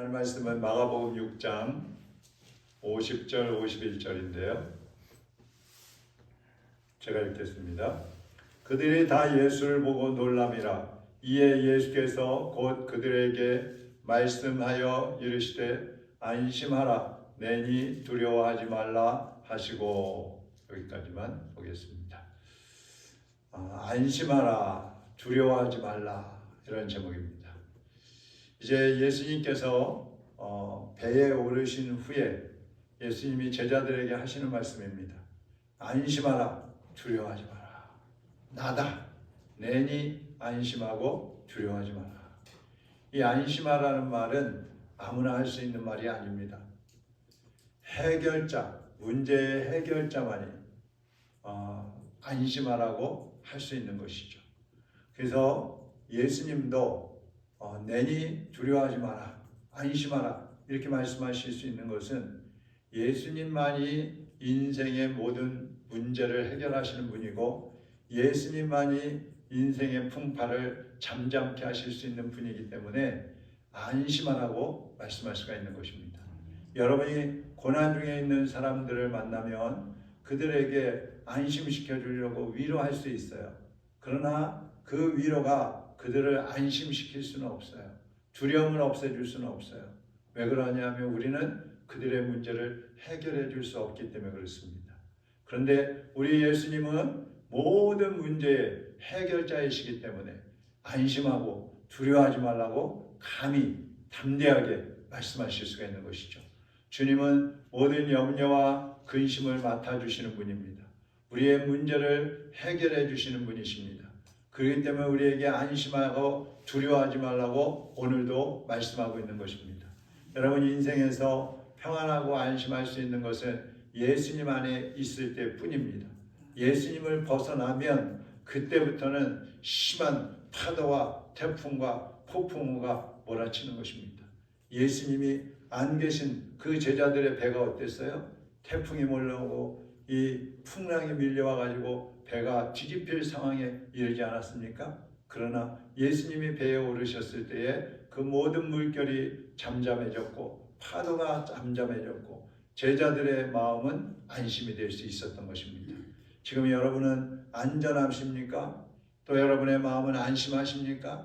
하나님 말씀은 마가복음 6장 50절 51절인데요. 제가 읽겠습니다. 그들이 다 예수를 보고 놀람이라 이에 예수께서 곧 그들에게 말씀하여 이르시되 안심하라 내니 두려워하지 말라 하시고 여기까지만 보겠습니다. 아, 안심하라 두려워하지 말라 이런 제목입니다. 이제 예수님께서 어, 배에 오르신 후에 예수님이 제자들에게 하시는 말씀입니다. 안심하라 두려워하지 마라. 나다. 내니 안심하고 두려워하지 마라. 이 안심하라는 말은 아무나 할 수 있는 말이 아닙니다. 해결자, 문제의 해결자만이 어, 안심하라고 할 수 있는 것이죠. 그래서 예수님도 어, 내니 두려워하지 마라, 안심하라 이렇게 말씀하실 수 있는 것은 예수님만이 인생의 모든 문제를 해결하시는 분이고 예수님만이 인생의 풍파를 잠잠케 하실 수 있는 분이기 때문에 안심하라고 말씀할 수가 있는 것입니다. 여러분이 고난 중에 있는 사람들을 만나면 그들에게 안심시켜 주려고 위로할 수 있어요. 그러나 그 위로가 그들을 안심시킬 수는 없어요. 두려움을 없애줄 수는 없어요. 왜 그러냐면 우리는 그들의 문제를 해결해 줄 수 없기 때문에 그렇습니다. 그런데 우리 예수님은 모든 문제의 해결자이시기 때문에 안심하고 두려워하지 말라고 감히 담대하게 말씀하실 수가 있는 것이죠. 주님은 모든 염려와 근심을 맡아주시는 분입니다. 우리의 문제를 해결해 주시는 분이십니다. 그렇기 때문에 우리에게 안심하고 두려워하지 말라고 오늘도 말씀하고 있는 것입니다. 여러분 인생에서 평안하고 안심할 수 있는 것은 예수님 안에 있을 때 뿐입니다. 예수님을 벗어나면 그때부터는 심한 파도와 태풍과 폭풍우가 몰아치는 것입니다. 예수님이 안 계신 그 제자들의 배가 어땠어요? 태풍이 몰려오고 이 풍랑이 밀려와 가지고 배가 뒤집힐 상황에 이르지 않았습니까? 그러나 예수님이 배에 오르셨을 때에 그 모든 물결이 잠잠해졌고 파도가 잠잠해졌고 제자들의 마음은 안심이 될 수 있었던 것입니다. 지금 여러분은 안전하십니까? 또 여러분의 마음은 안심하십니까?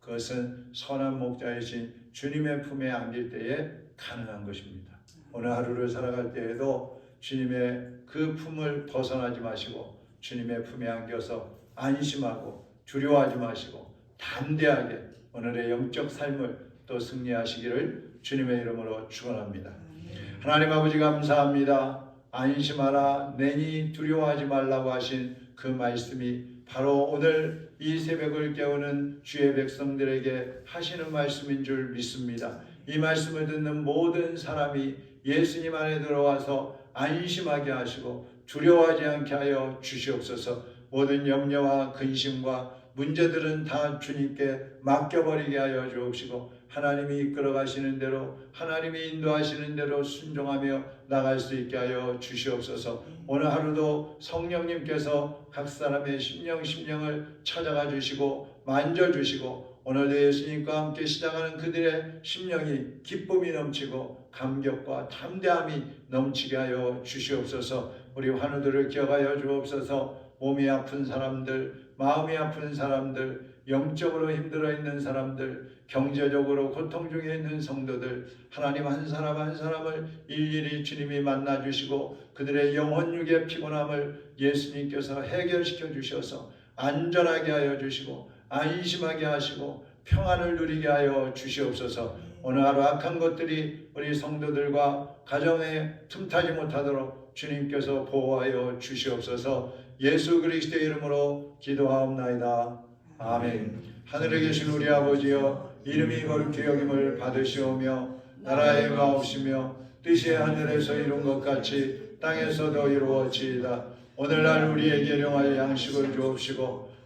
그것은 선한 목자이신 주님의 품에 안길 때에 가능한 것입니다. 오늘 하루를 살아갈 때에도 주님의 그 품을 벗어나지 마시고 주님의 품에 안겨서 안심하고 두려워하지 마시고 담대하게 오늘의 영적 삶을 또 승리하시기를 주님의 이름으로 축원합니다. 하나님 아버지 감사합니다. 안심하라 내니 두려워하지 말라고 하신 그 말씀이 바로 오늘 이 새벽을 깨우는 주의 백성들에게 하시는 말씀인 줄 믿습니다. 이 말씀을 듣는 모든 사람이 예수님 안에 들어와서 안심하게 하시고 두려워하지 않게 하여 주시옵소서. 모든 염려와 근심과 문제들은 다 주님께 맡겨버리게 하여 주옵시고 하나님이 이끌어 가시는 대로 하나님이 인도하시는 대로 순종하며 나갈 수 있게 하여 주시옵소서. 오늘 하루도 성령님께서 각 사람의 심령 심령을 찾아가 주시고 만져 주시고 오늘도 예수님과 함께 시작하는 그들의 심령이 기쁨이 넘치고 감격과 담대함이 넘치게 하여 주시옵소서. 우리 환우들을 기억하여 주옵소서. 몸이 아픈 사람들, 마음이 아픈 사람들, 영적으로 힘들어 있는 사람들, 경제적으로 고통 중에 있는 성도들, 하나님 한 사람 한 사람을 일일이 주님이 만나 주시고 그들의 영혼육의 피곤함을 예수님께서 해결시켜 주셔서 안전하게 하여 주시고 안심하게 하시고 평안을 누리게 하여 주시옵소서. 오늘 하루 악한 것들이 우리 성도들과 가정에 틈타지 못하도록 주님께서 보호하여 주시옵소서. 예수 그리스도의 이름으로 기도하옵나이다. 아멘. 하늘에 계신 우리 아버지여 이름이 거룩히 여김을 받으시오며 나라의 마옵시며 뜻이 하늘에서 이룬 것 같이 땅에서도 이루어지이다. 오늘날 우리에게 영화의 양식을 주옵시고